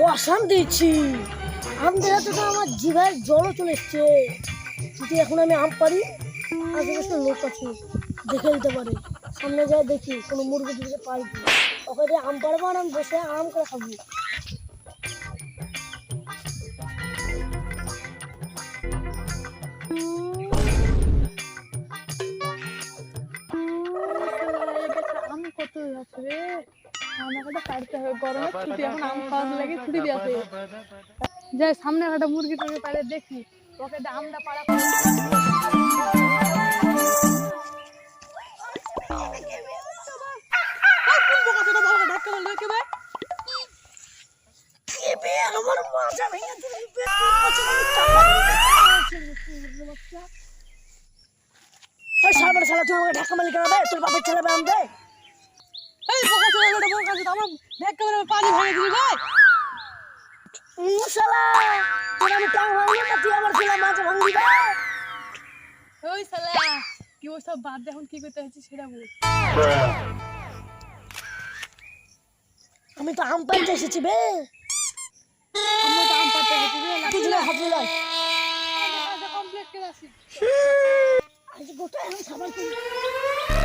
বসান দিচ্ছি। আম দেখাতে তো আমার জিভায় জলও চলে এসছে। যদি এখন আমি আম পারি আশেপাশে লোক আছে, দেখে দিতে পারে। সামনে যায় দেখি, কোনো মুরগি টুরগি পারি দিয়ে আম পারব আর আমি বসে আম করে খাব। আম কত আছে রে? আমাকে তো কাটতে হবে গরমে ছুটি এখন আম খাওয়াতে লাগে ছুটি দিয়েছে যাই সামনে একটা মুরগি টুরগি পালে দেখি ওকে আমটা পাড়া আমার ভেঙে ওই সারা সালা তুই আমাকে ঢাকা মালি কেন তোর বাপের ছেলে আম দে এই বোকা ছেলে বেটা বোকা ছেলে আমার ব্যাগ ক্যামেরা পানি ভেঙে দিলি ভাই। মুসালা তোর আমি টাং ভাঙলি না তুই আমার ছেলে মাঝে ভাঙলি রে ওই শালা কি ওই সব বাদ এখন কি করতে হচ্ছে সেটা বল। আমি তো আম পাইতে এসেছি বে। আমরা তো আম না? কমপ্লিট করে আসি আজ গোটা এই গাছটা এই গাছটা আম ভালো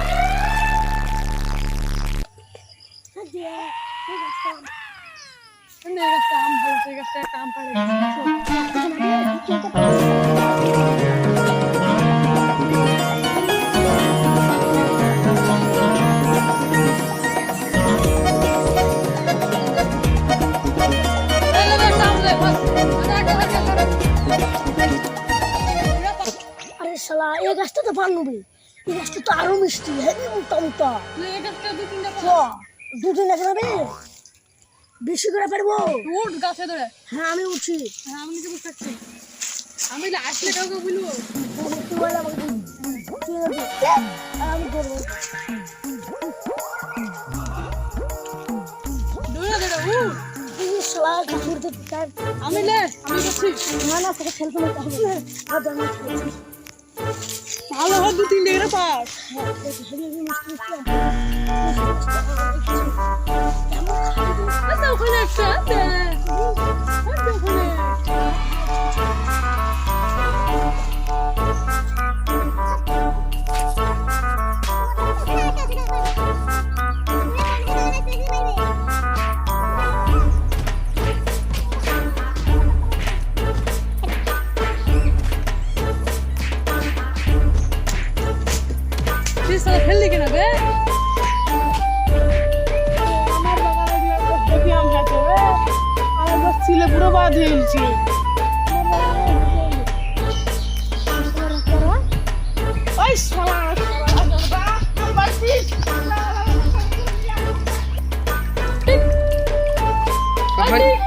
আরে শালা এই গাছটা তো ভাঙবে। এই গাছটা তো আরও মিষ্টি হেবি মোটা মোটা। চ দুদিন গাছ যাবে বেশি করে পারব উঠ গাছে ধরে হ্যাঁ আমি উঠছি হ্যাঁ আমি কি বুঝতে পারছি আমি আসলে কাউকে বলব আমি করব আমি না আমি করছি না না মতো হবে না ভালো হয় দু তিন ডিগ্রি পাস। ওখানে একটা আমার গাছ ছিলে পুরো বাদ হয়ে গেছে ওই শালা শালা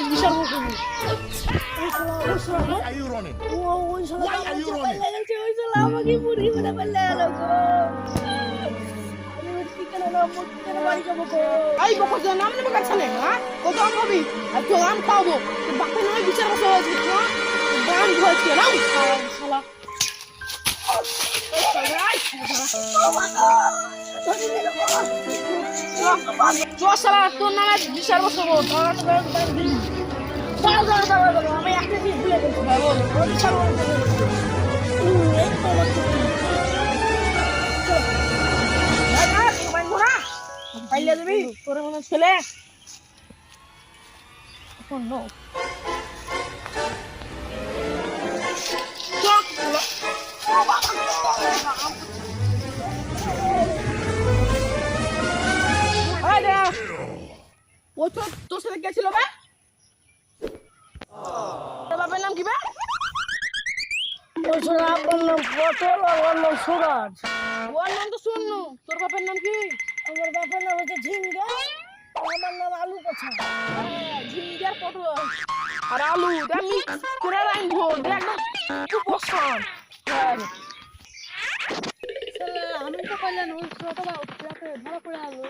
বাপের নায়ক বিশাল বসে Why are you running? Why are you running? আমাকে বানা পারলে আলো গো আমি উঠি কেন না মুরগি কেন বাড়ি যাব গো এই বকর যা নাম নেবে কাছে না হ্যাঁ কত আম খাবি আর তো আম খাব বাপের নামে বিচার বসে হয়েছে হ্যাঁ বান ধরেছে না শালা চ শালা তোর নামে বিচার বসবো তোর দাঁড়াও দাঁড়াও দাঁড়াও আমি একটা জিনিস তো আমার টুপি। পাইলে দিবি তোর মনে ছেলে ও তো তোর সাথে গেছিল বা? বাবার নাম কি বা? ওর আব্বার নাম পটল আমার নাম সুরাজ। ওর নাম তো শুনলু তোর বাবার নাম কি? আমার বাবার নাম হচ্ছে ঝিঙ্গা আমার নাম আলু কথা হ্যাঁ, ঝিঙ্গা পটল। আর আলু দেখ মিক্স করে রাখব দেখ খুব পছন্দ হ্যাঁ। আমি তো কইলাম ওই ছোট বা ধরা পড়ে আলু।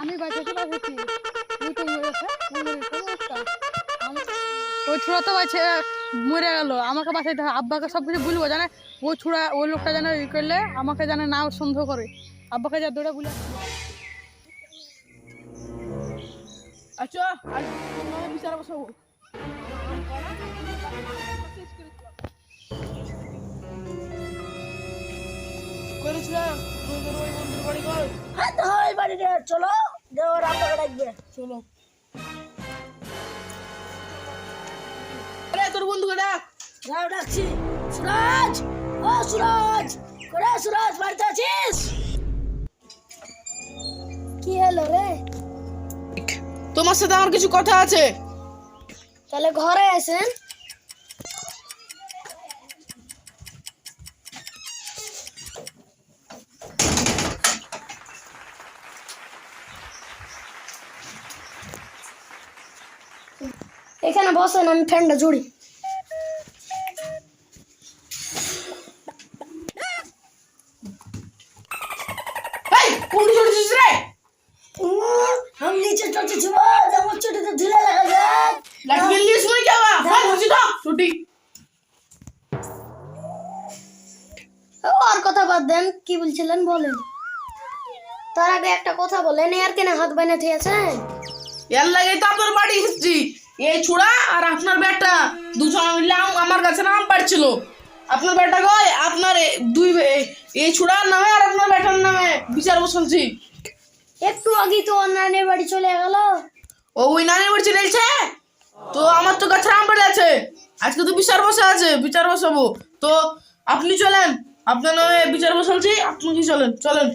আমি ওই ছোড়া তো বাঁচে মরে গেল। আমাকে বাঁচাইতে হবে। আব্বাকে সব কিছু বলব জানে? ওই ছোড়া, ওই লোকটা যেন ই করলে আমাকে জানে না সন্দেহ করে। আব্বাকে যা দৌড়ে বলে আচ্ছা বিচার বসাবো করেছিলাম ওই বাড়ি কর হ্যাঁ চলো দেওয়ার আব্বাকে ডাকবে। চলো। তোর বন্ধুকে ডাক। যাও ডাকছি। সুরাজ! ও সুরাজ! করে সুরাজ? বাড়িতে আছিস? কি হলো রে? তোমার সাথে আমার কিছু কথা আছে। তাহলে ঘরে আসেন। এখানে বসেন আমি ফ্যানটা জুড়ি এই কোন চড়েছিস রে हम नीचे चढ़ते छुआ जब वो छोटे तो ढीला लगा जाए লাঠি মেরে নিয়ে সময় কি আবার ভাই বলছি তো ছুটি আর কথা বাদ দেন কি বলছিলেন বলেন তার আগে একটা কথা বলেন এর কেন হাত বাইনে থিয়েছেন এর লাগে তো আপনার বাড়ি এসেছি এই ছোড়া আর আপনার বেটা দুজন মিলে আম- আমার কাছে নাম পাড়ছিল। আপনার বেটা গয় আপনার এ- দুই এই ছোড়ার নামে আর আপনার বেটার নামে বিচার বসলছি। একটু আগে তো অন্যান্য বাড়ি চলে গেল। ও ওই নানির বাড়ি চলে এসেছে? তো আমার তো গাছের আম পড়ে আছে। আজকে তো বিচার বসে আছে বিচার বসাবো। তো আপনি চলেন আপনার নামে বিচার বসালছি আপনি কি চলেন চলেন।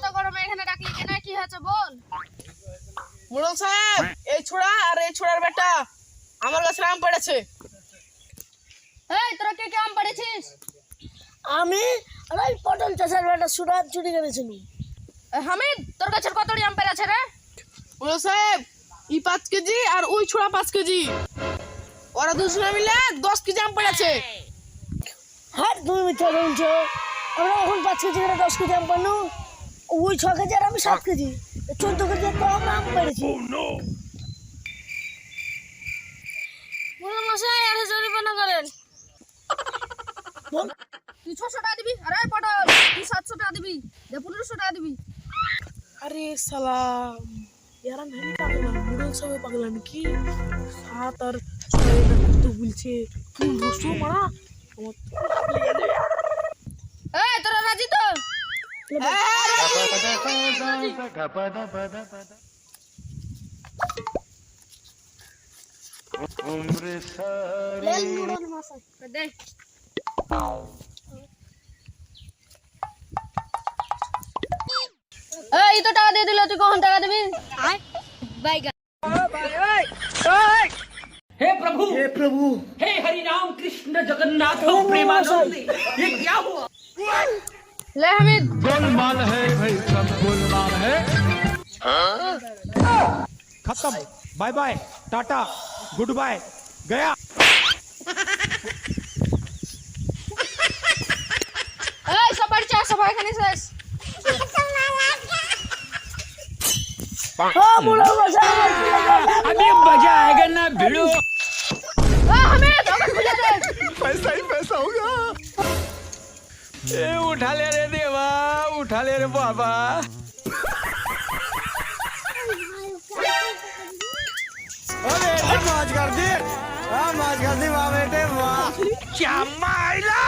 এত গরমে এখানে ডাকলি কেন? কি হয়েছে বল? মুরল সাহেব এই ছোড়া আর এই ছোড়ার বেটা আমার কাছে আম পড়েছে। এই তোরা কে কে আম পাড়েছিস? আমি আর ওই পটল চাষের বেটা সুরাজ চুরি করেছিল। হামিদ তোর গাছের কতটি আম পেড়েছে রে? মুরল সাহেব ই পাঁচ কেজি আর ওই ছোড়া পাঁচ কেজি। ওরা দুজনে মিলে দশ কেজি আম পড়েছে। হ্যাঁ তুমি মিথ্যা বলছো। আমরা এখন পাঁচ কেজি করে দশ কেজি আম পানো ওই ছ কেজি আর আমি সাত কেজি। চোদ্দ কেজি তো আমরা আম পেরেছি মশাই আরে জরিমানা করেন। তুই ছশো টাকা দিবি? আরে পটল তুই সাতশো টাকা দিবি? দে পনেরোশো টাকা দিবি। তোরা রাজি তো? লেন মুরল মশাই দে এই তো টাকা দিয়ে দিল তুই কখন টাকা দিবি বাইগা हे प्रभु हे प्रभु हे हरि राम कृष्ण जगन्नाथ प्रेमानंद ये क्या हुआ ले हमें गोलमाल है भाई सब गोलमाल है। खत्म। Bye bye. Tata. Good bye. गया। अभी मज़ा आएगा ना भिड़ो। हमें पैसा ही पैसा होगा ए, उठा ले रे देवा, उठा ले रे बाबा। अरे माज कर दी हाँ माज कर दी वाह बेटे, वाह। क्या माइला